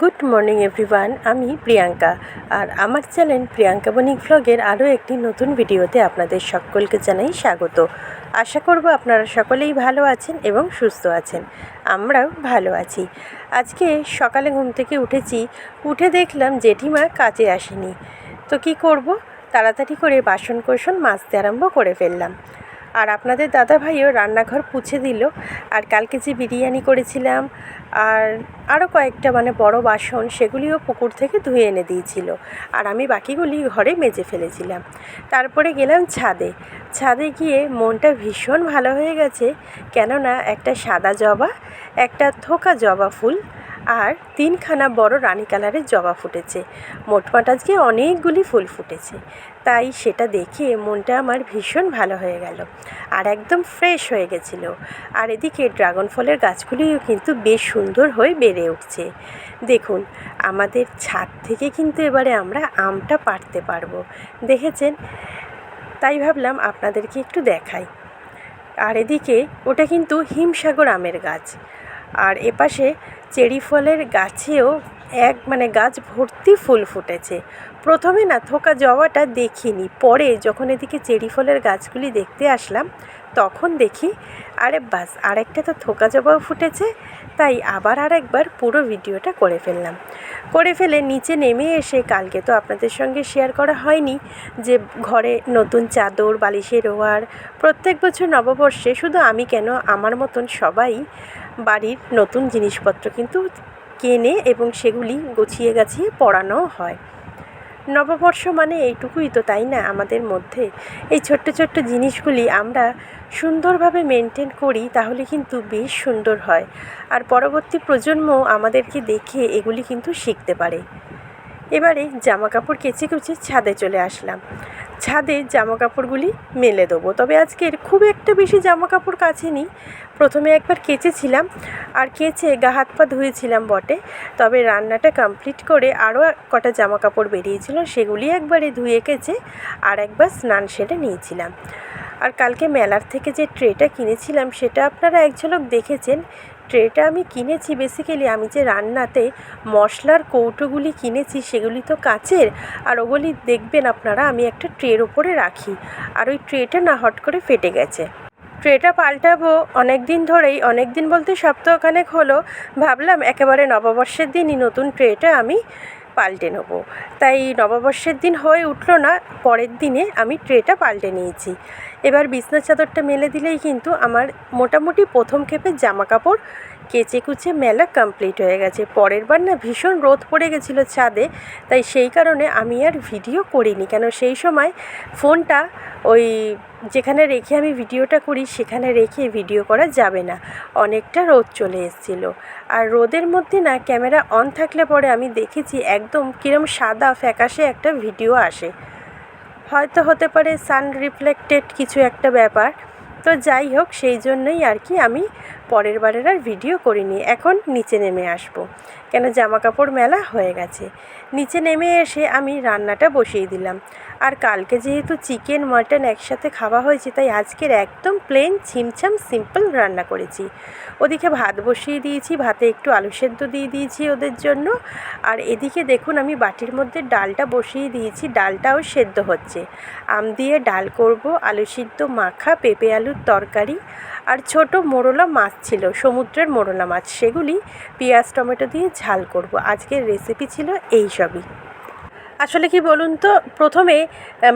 Good morning everyone আমি প্রিয়াঙ্কা। আর আমার channel Priyanka বণিক ভ্লগের আরও একটি নতুন ভিডিওতে আপনাদের সকলকে জানাই স্বাগত। আশা করব আপনারা সকলেই ভালো আছেন এবং সুস্থ আছেন। আমরাও ভালো আছি। আজকে সকালে ঘুম থেকে উঠেছি। উঠে দেখলাম জেঠিমা কাজে আসেনি। তো কি করব? তাড়াতাড়ি করে বাসন কোসন মাজতে আরম্ভ করে ফেললাম। আর আপনাদের দাদা ভাইও রান্নাঘর পুছে দিল। আর কালকে যে বিরিয়ানি করেছিলাম, আর আরও কয়েকটা মানে বড় বাসন, সেগুলিও পুকুর থেকে ধুয়ে এনে দিয়েছিল। আর আমি বাকিগুলি ঘরে মেজে ফেলেছিলাম। তারপরে গেলাম ছাদে। ছাদে গিয়ে মনটা ভীষণ ভালো হয়ে গেছে। কেননা একটা সাদা জবা, একটা থোকা জবা ফুল আর তিনখানা বড় রানী কালারের জবা ফুটেছে। মোটমাট আজকে অনেকগুলি ফুল ফুটেছে। তাই সেটা দেখে মনটা আমার ভীষণ ভালো হয়ে গেল আর একদম ফ্রেশ হয়ে গেছিল। আর এদিকে ড্রাগন ফলের গাছগুলিও কিন্তু বেশ সুন্দর হয়ে বেড়ে উঠছে। দেখুন, আমাদের ছাদ থেকে কিন্তু এবারে আমরা আমটা পাড়তে পারব। দেখেছেন? তাই ভাবলাম আপনাদেরকে একটু দেখাই। আর এদিকে ওটা কিন্তু হিমসাগর আমের গাছ। আর এপাশে চেরি ফলের গাছেও এক মানে গাছ ভর্তি ফুল ফুটেছে। প্রথমে না থোকা জবাটা দেখিনি। পরে যখন এদিকে চেরি ফলের গাছগুলি দেখতে আসলাম, তখন দেখি, আরে বাস, আরেকটা তো থোকা জবাও ফুটেছে। তাই আবার আর একবার পুরো ভিডিওটা করে ফেললাম। করে ফেলে নিচে নেমে এসে কালকে তো আপনাদের সঙ্গে শেয়ার করা হয়নি যে ঘরে নতুন চাদর, বালিশের ওয়ার, প্রত্যেক বছর নববর্ষে শুধু আমি কেন, আমার মতন সবাই বাড়ির নতুন জিনিসপত্র কিন্তু কেনে এবং সেগুলি গুছিয়ে গাছিয়ে পড়ানো হয়। নববর্ষ মানে এইটুকুই তো, তাই না? আমাদের মধ্যে। এই ছোট্ট ছোট্ট জিনিসগুলি আমরা সুন্দরভাবে মেনটেন করি, তাহলে কিন্তু বেশ সুন্দর হয়। আর পরবর্তী প্রজন্ম আমাদেরকে দেখে এগুলি কিন্তু শিখতে পারে। এবারে জামা কাপড় কেচে কুচে ছাদে চলে আসলাম। ছাদে জামা কাপড়গুলি মেলে দেবো। তবে আজকের খুব একটা বেশি জামা কাপড় কাচেনি। প্রথমে একবার কেচেছিলাম আর কেচে গা হাত পা ধুয়েছিলাম বটে। তবে রান্নাটা কমপ্লিট করে আরও কটা জামা কাপড় বেরিয়েছিল, সেগুলি একবারে ধুয়ে কেচে আর একবার স্নান সেরে নিয়েছিলাম। আর কালকে মেলার থেকে যে ট্রেটা কিনেছিলাম, সেটা আপনারা এক ঝলক দেখেছেন। ট্রেটা আমি কিনেছি বেসিক্যালি আমি যে রান্নাতে মশলার কৌটোগুলি কিনেছি সেগুলি তো কাচের। আর ওগুলি দেখবেন আপনারা, আমি একটা ট্রের ওপরে রাখি। আর ওই ট্রেটা না হট করে ফেটে গেছে। ট্রেটা পাল্টাবো অনেক দিন ধরেই অনেক দিন বলতে সপ্তাহখানেক হলো। ভাবলাম একেবারে নববর্ষের দিনই নতুন ট্রেটা আমি পাল্টে নেব। তাই নববর্ষের দিন হয়ে উঠল না, পরের দিনে আমি ট্রেটা পাল্টে নিয়েছি। এবার বিছনা চাদরটা মেলে দিলেই কিন্তু আমার মোটামুটি প্রথম খেপে জামা কাপড় কেচে কুচে মেলা কমপ্লিট হয়ে গেছে। পরের বার না ভীষণ রোদ পড়ে গেছিল ছাদে, তাই সেই কারণে আমি আর ভিডিও করিনি। কেন সেই সময় ফোনটা ওই যেখানে রেখে আমি ভিডিওটা করি, সেখানে রেখে ভিডিও করা যাবে না। অনেকটা রোদ চলে এসেছিল। আর রোদের মধ্যে না ক্যামেরা অন থাকলে পরে আমি দেখেছি একদম কিরম সাদা, ফ্যাকাশে একটা ভিডিও আসে। হয়তো হতে পারে সান রিফ্লেক্টেড কিছু একটা ব্যাপার। তো যাই হোক, সেই জন্যই আর কি আমি পরের বারের আর ভিডিও করিনি। এখন নিচে নেমে আসব। কেন জামা কাপড় মেলা হয়ে গেছে। নিচে নেমে এসে আমি রান্নাটা বসিয়ে দিলাম। আর কালকে যেহেতু চিকেন, মাটন একসাথে খাওয়া হয়েছে, তাই আজকের একদম প্লেন ছিমছাম সিম্পল রান্না করেছি। ওদিকে ভাত বসিয়ে দিয়েছি, ভাতে একটু আলু সেদ্ধ দিয়ে দিয়েছি ওদের জন্য। আর এদিকে দেখুন আমি বাটির মধ্যে ডালটা বসিয়ে দিয়েছি, ডালটাও সেদ্ধ হচ্ছে। আম দিয়ে ডাল করব, আলু সিদ্ধ, মাখা, পেঁপে আলুর তরকারি আর ছোট মোরলা মাছ ছিল, সমুদ্রের মোরলা মাছ। সেগুলি পেঁয়াজ, টমেটো দিয়ে ঝাল করব। আজকের রেসিপি ছিল এই সবই। আসলে কি বলুন তো, প্রথমে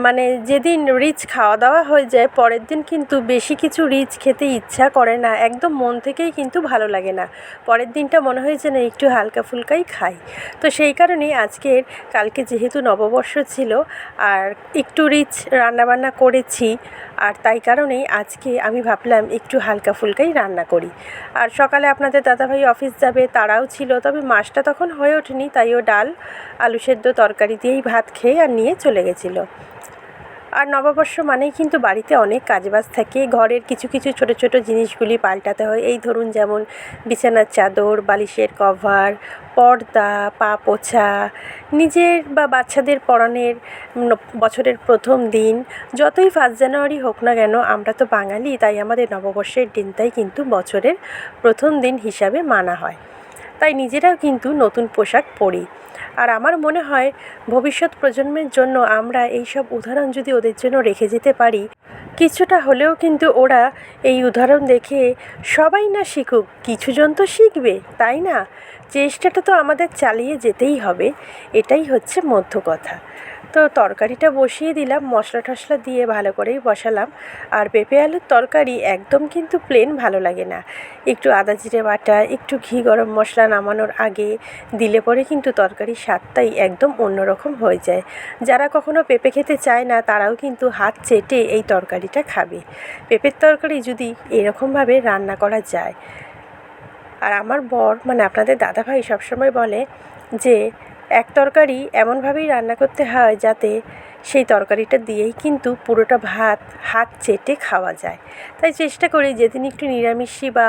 মানে যেদিন রিচ খাওয়া দাওয়া হয়ে যায়, পরের দিন কিন্তু বেশি কিছু রিচ খেতে ইচ্ছা করে না, একদম মন থেকেই কিন্তু ভালো লাগে না। পরের দিনটা মনে হয় যেন একটু হালকা ফুলকাই খাই। তো সেই কারণেই আজকের, কালকে যেহেতু নববর্ষ ছিল, আর একটু রিচ রান্নাবান্না করেছি, আর তাই কারণেই আজকে আমি ভাবলাম একটু হালকা ফুলকাই রান্না করি। আর সকালে আপনাদের দাদাভাই অফিস যাবে, তারাও ছিল, তবে মাছটা তখন হয়ে ওঠেনি, তাই ও ডাল, আলু সেদ্ধ তরকারি দিয়েই ভাত খেয়ে আর নিয়ে চলে গেছিল। আর নববর্ষ মানেই কিন্তু বাড়িতে অনেক কাজবাজ থাকে। ঘরের কিছু কিছু ছোটো ছোটো জিনিসগুলি পাল্টাতে হয়। এই ধরুন যেমন বিছানার চাদর, বালিশের কভার, পর্দা, পা পোছা, নিজের বা বাচ্চাদের পড়ানোর বছরের প্রথম দিন। যতই ফার্স্ট জানুয়ারি হোক না কেন, আমরা তো বাঙালি, তাই আমাদের নববর্ষের দিনটাই কিন্তু বছরের প্রথম দিন হিসাবে মানা হয়। তাই নিজেরাও কিন্তু নতুন পোশাক পরি। আর আমার মনে হয় ভবিষ্যৎ প্রজন্মের জন্য আমরা এই সব উদাহরণ যদি ওদের জন্য রেখে যেতে পারি, কিছুটা হলেও কিন্তু ওরা এই উদাহরণ দেখে সবাই না শিখুক, কিছুজন তো শিখবে, তাই না? চেষ্টাটা তো আমাদের চালিয়ে যেতেই হবে, এটাই হচ্ছে মধ্য কথা। তো তরকারিটা বসিয়ে দিলাম, মশলা টশলা দিয়ে ভালো করেই বসালাম। আর পেঁপে আলুর তরকারি একদম কিন্তু প্লেন ভালো লাগে না। একটু আদা জিরে বাটা, একটু ঘি গরম মশলা নামানোর আগে দিলে পরে কিন্তু তরকারির স্বাদটাই একদম অন্যরকম হয়ে যায়। যারা কখনো পেঁপে খেতে চায় না, তারাও কিন্তু হাত চেটে এই তরকারিটা খাবে। পেঁপের তরকারি যদি এরকমভাবে রান্না করা যায় আর আমার বর মানে আপনাদের দাদাভাই সবসময় বলে যে, এক তরকারি এমনভাবেই রান্না করতে হয় যাতে সেই তরকারিটা দিয়েই কিন্তু পুরোটা ভাত হাত চেটে খাওয়া যায়। তাই চেষ্টা করি যেদিন একটু নিরামিষই বা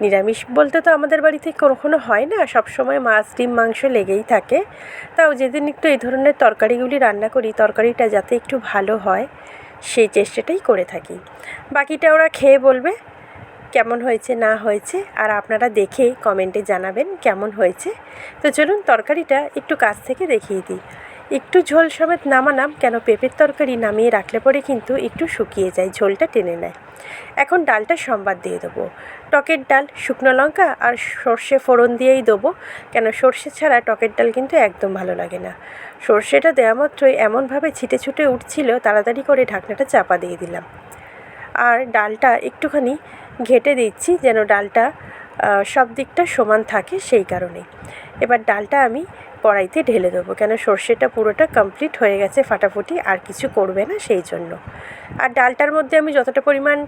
নিরামিষ বলতে তো আমাদের বাড়িতে কখনো হয় না, সবসময় মাছ, ডিম, মাংস লেগেই থাকে। তাও যেদিন একটু এই ধরনের তরকারিগুলি রান্না করি, তরকারিটা যাতে একটু ভালো হয়, সেই চেষ্টাটাই করে থাকি। বাকিটা ওরা খেয়ে বলবে। কেমন হয়েছে, না হয়েছে, আর আপনারা দেখে কমেন্টে জানাবেন কেমন হয়েছে। তো চলুন তরকারিটা একটু কাছ থেকে দেখিয়ে দিই। একটু ঝোল সমেত নামালাম, কেন পেঁপের তরকারি নামিয়ে রাখলে পরে কিন্তু একটু শুকিয়ে যায়, ঝোলটা টেনে নেয়। এখন ডালটা সম্বাদ দিয়ে দেবো। টকের ডাল, শুকনো লঙ্কা আর সর্ষে ফোড়ন দিয়েই দেবো, কেন সর্ষে ছাড়া টকের ডাল কিন্তু একদম ভালো লাগে না। সর্ষেটা দেওয়া মাত্রই এমনভাবে ছিটে ছুটে উঠছিল, তাড়াতাড়ি করে ঢাকনাটা চাপা দিয়ে দিলাম। আর ডালটা একটুখানি ঘেটে দিচ্ছি যেন ডালটা সব দিকটা সমান থাকে সেই কারণে এবার ডালটা আমি কড়াইতে ঢেলে দেবো কেন সর্ষেটা পুরোটা কমপ্লিট হয়ে গেছে ফাটাফুটি, আর কিছু করবে না সেই জন্য। আর ডালটার মধ্যে আমি যতটা পরিমাণ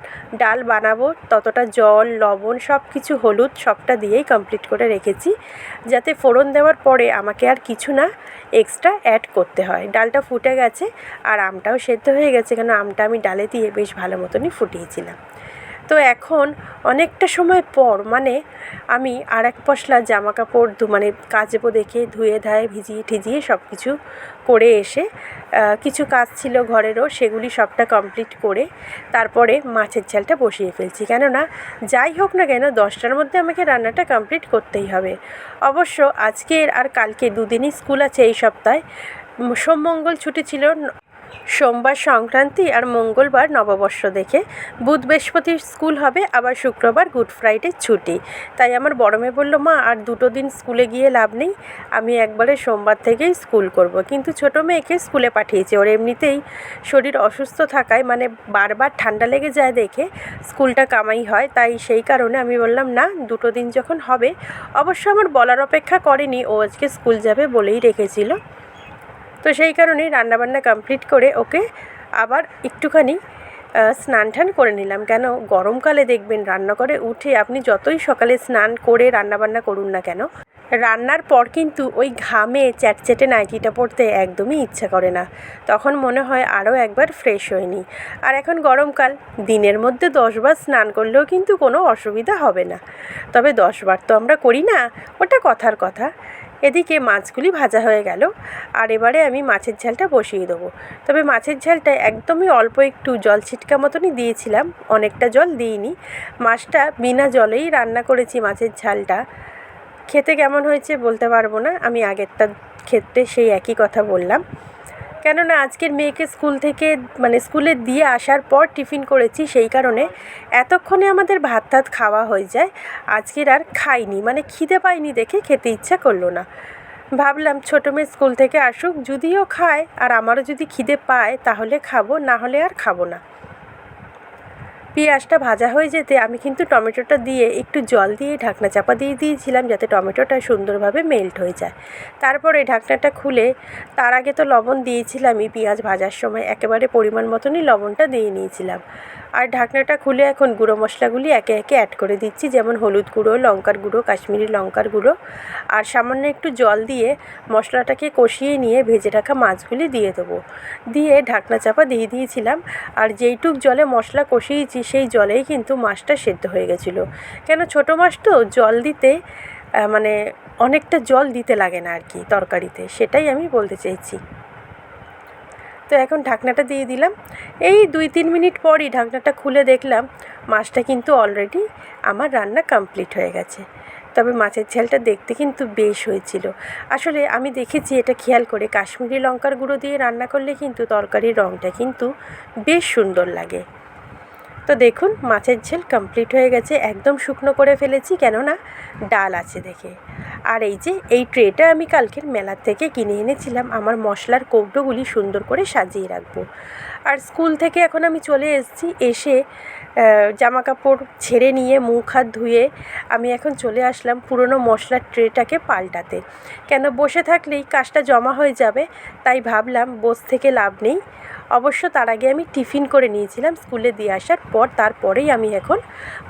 ডাল বানাবো, ততটা জল, লবণ, সব কিছু হলুদ, সবটা দিয়েই কমপ্লিট করে রেখেছি, যাতে ফোড়ন দেওয়ার পরে আমাকে আর কিছু না এক্সট্রা অ্যাড করতে হয়। ডালটা ফুটে গেছে, আর আমটাও সেদ্ধ হয়ে গেছে, কেন আমটা আমি ডালে দিয়ে বেশ ভালো মতনই ফুটিয়েছিলাম। তো এখন অনেকটা সময় পর মানে আমি আর এক পশলা জামা কাপড় মানে কাচবো দেখে ধুয়ে ধায়ে ভিজিয়ে ঠিজিয়ে সব কিছু করে এসে কিছু কাজ ছিল ঘরেরও, সেগুলি সবটা কমপ্লিট করে তারপরে মাছের ঝালটা বসিয়ে ফেলছি। কেননা যাই হোক না কেন, দশটার মধ্যে আমাকে রান্নাটা কমপ্লিট করতেই হবে। অবশ্য আজকের আর কালকে দুদিনই স্কুল আছে এই সপ্তাহে, সোম মঙ্গল ছুটি ছিল সোমবার সংক্রান্তি আর মঙ্গলবার নববর্ষ দেখে বুধ বৃহস্পতি স্কুল হবে, আবার শুক্রবার গুড ফ্রাইডে ছুটি। তাই আমার বড় মেয়ে বলল, মা, আর দুটো দিন স্কুলে গিয়ে লাভ নেই, আমি একবারে সোমবার থেকেই স্কুল করব। কিন্তু ছোটো মেয়েকে স্কুলে পাঠিয়েছে। ওর এমনিতেই শরীর অসুস্থ থাকায় মানে বারবার ঠান্ডা লেগে যায় দেখে স্কুলটা কামাই হয়। তাই সেই কারণে আমি বললাম, না, দুটো দিন যখন হবে, অবশ্য আমার বলার অপেক্ষা করেনি, ও আজকে স্কুল যাবে বলেই রেখেছিল। তো সেই কারণেই রান্নাবান্না কমপ্লিট করে ওকে আবার একটুখানি স্নান টান করে নিলাম। কেন? গরমকালে দেখবেন রান্না করে উঠে আপনি যতই সকালে স্নান করে রান্নাবান্না করুন না কেন, রান্নার পর কিন্তু ওই ঘামে চ্যাটচ্যাটে নাইটিটা পরতে একদমই ইচ্ছা করে না। তখন মনে হয় আরও একবার ফ্রেশ হয়নি আর এখন গরমকাল, দিনের মধ্যে দশবার স্নান করলেও কিন্তু কোনো অসুবিধা হবে না। তবে দশবার তো আমরা করি না, ওটা কথার কথা। এদিকে মাছগুলি ভাজা হয়ে গেল, আর এবারে আমি মাছের ঝালটা বসিয়ে দেবো। তবে মাছের ঝালটা একদমই অল্প একটু জল ছিটকা মতনই দিয়েছিলাম, অনেকটা জল দিইনি। মাছটা বিনা জলেই রান্না করেছি মাছের ঝালটা। খেতে কেমন হয়েছে বলতে পারব না, আমি আগেরটা ক্ষেত্রে সেই একই কথা বললাম। কেননা আজকের মেয়েকে স্কুল থেকে মানে স্কুলে দিয়ে আসার পর টিফিন করেছি সেই কারণে এতক্ষণে আমাদের ভাত টাত খাওয়া হয়ে যায়। আজকের আর খাইনি মানে খিদে পাইনি দেখে খেতে ইচ্ছা করল না। ভাবলাম ছোটো মেয়ে স্কুল থেকে আসুক, যদিও খায়, আর আমারও যদি খিদে পায় তাহলে খাব, না হলে আর খাব না। পেঁয়াজটা ভাজা হয়ে যেতে আমি কিন্তু টমেটোটা দিয়ে একটু জল দিয়ে ঢাকনা চাপা দিয়ে দিয়েছিলাম যাতে টমেটোটা সুন্দরভাবে মেল্ট হয়ে যায়। তারপরে ঢাকনাটা খুলে তার আগে তো লবণ দিয়েছিলামই পেঁয়াজ ভাজার সময়। একেবারে পরিমাণ মতনই লবণটা দিয়ে নিয়েছিলাম। আর ঢাকনাটা খুলে এখন গুঁড়ো মশলাগুলি একে একে অ্যাড করে দিচ্ছি, যেমন হলুদ গুঁড়ো, লঙ্কার গুঁড়ো, কাশ্মীরি লঙ্কার গুঁড়ো। আর সামান্য একটু জল দিয়ে মশলাটাকে কষিয়ে নিয়ে ভেজে রাখা মাছগুলি দিয়ে দেবো। দিয়ে ঢাকনা চাপা দিয়ে দিয়েছিলাম, আর যেইটুক জলে মশলা কষিয়েছি, সেই জলেই কিন্তু মাছটা সেদ্ধ হয়ে গেছিল। কেন ছোটো মাছ তো জল দিতে মানে অনেকটা জল দিতে লাগে না আর কি তরকারিতে, সেটাই আমি বলতে চাইছি। তো এখন ঢাকনাটা দিয়ে দিলাম। এই দুই তিন মিনিট পরই ঢাকনাটা খুলে দেখলাম, মাছটা কিন্তু অলরেডি আমার রান্না কমপ্লিট হয়ে গেছে। তবে মাছের ঝালটা দেখতে কিন্তু বেশ হয়েছিল। আসলে আমি দেখেছি এটা খেয়াল করে কাশ্মীরি লঙ্কার গুঁড়ো দিয়ে রান্না করলে কিন্তু তরকারির রঙটা কিন্তু বেশ সুন্দর লাগে। তো দেখুন, মাছের ঝোল কমপ্লিট হয়ে গেছে, একদম শুকনো করে ফেলেছি, কেননা ডাল আছে দেখে। আর এই যে, এই ট্রেটা আমি কালকের মেলার থেকে কিনে এনেছিলাম। আমার মশলার কৌটোগুলি সুন্দর করে সাজিয়ে রাখব। আর স্কুল থেকে এখন আমি চলে এসেছি। এসে জামা কাপড় ছেড়ে নিয়ে মুখ হাত ধুয়ে আমি এখন চলে আসলাম পুরনো মশলার ট্রেটাকে পাল্টাতে। কেন বসে থাকলেই কাজটা জমা হয়ে যাবে, তাই ভাবলাম বস থেকে লাভ নেই। অবশ্য তার আগে আমি টিফিন করে নিয়েছিলাম স্কুলে দিয়ে আসার পর, তারপরেই আমি এখন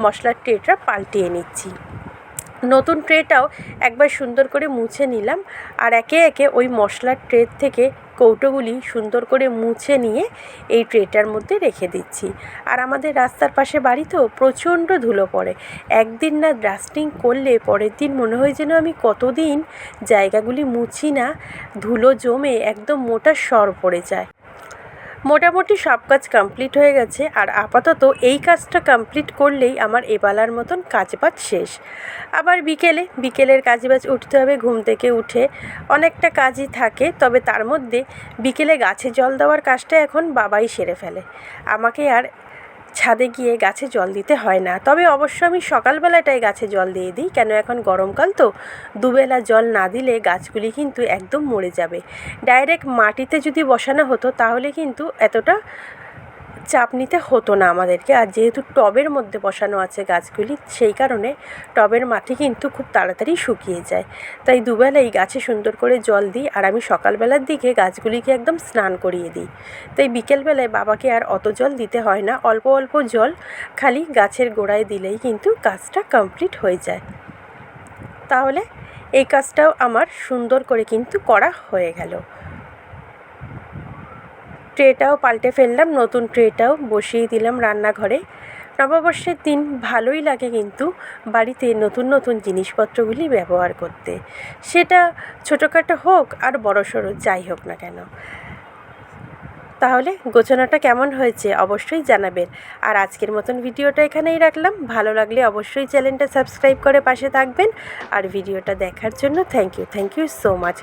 মশলার ট্রেটা পাল্টিয়ে নিচ্ছি। নতুন ট্রেটাও একবার সুন্দর করে মুছে নিলাম আর একে একে ওই মশলার ট্রে থেকে কৌটোগুলি সুন্দর করে মুছে নিয়ে এই ট্রেটার মধ্যে রেখে দিচ্ছি। আর আমাদের রাস্তার পাশে বাড়ি তো প্রচণ্ড ধুলো পড়ে। একদিন না ডাস্টিং করলে পরের দিন মনে হয় যেন আমি কতদিন জায়গাগুলি মুছি না, ধুলো জমে একদম মোটা সর পড়ে যায়। মোটামুটি সব কাজ কমপ্লিট হয়ে গেছে, আর আপাতত এই কাজটা কমপ্লিট করলেই আমার এবালার মতন কাজবাজ শেষ। আবার বিকেলে, বিকেলের কাজবাজ উঠতে হবে, ঘুম থেকে উঠে অনেকটা কাজই থাকে, তবে তার মধ্যে বিকেলে গাছে জল দেওয়ার কাজটা এখন বাবাই সেরে ফেলে। আমাকে আর ছাদে গিয়ে গাছে জল দিতে হয় না। তবে অবশ্য আমি সকালবেলাটাই গাছে জল দিয়ে দিই, কেন এখন গরমকাল তো? দুবেলা জল না দিলে গাছগুলি কিন্তু একদম মরে যাবে। ডাইরেক্ট মাটিতে যদি বসানো হতো, তাহলে কিন্তু এতটা চাপ নিতে হতো না আমাদেরকে। আর যেহেতু টবের মধ্যে বসানো আছে গাছগুলি, সেই কারণে টবের মাটি কিন্তু খুব তাড়াতাড়ি শুকিয়ে যায়। তাই দুবেলাই গাছে সুন্দর করে জল দিই আর আমি সকালবেলার দিকে গাছগুলিকে একদম স্নান করিয়ে দিই। তাই বিকেলবেলায় বাবাকে আর অত জল দিতে হয় না, অল্প অল্প জল খালি গাছের গোড়ায় দিলেই কিন্তু কাজটা কমপ্লিট হয়ে যায়। তাহলে এই কাজটাও আমার সুন্দর করে কিন্তু করা হয়ে গেল। ট্রেটাও পাল্টে ফেললাম, নতুন ট্রেটাও বসিয়ে দিলাম রান্নাঘরে। নববর্ষের দিন ভালোই লাগে কিন্তু বাড়িতে নতুন নতুন জিনিসপত্রগুলি ব্যবহার করতে। সেটা ছোটোখাটো হোক আর বড়সড় যাই হোক না কেন। তাহলে গোছানোটা কেমন হয়েছে অবশ্যই জানাবেন। আর আজকের মতন ভিডিওটা এখানেই রাখলাম। ভালো লাগলে অবশ্যই চ্যানেলটা সাবস্ক্রাইব করে পাশে থাকবেন। আর ভিডিওটা দেখার জন্য thank you thank you so much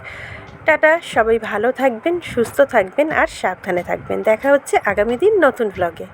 tata, সবাই ভালো থাকবেন, সুস্থ থাকবেন আর সাবধানে থাকবেন। দেখা হচ্ছে আগামী দিন নতুন ব্লগে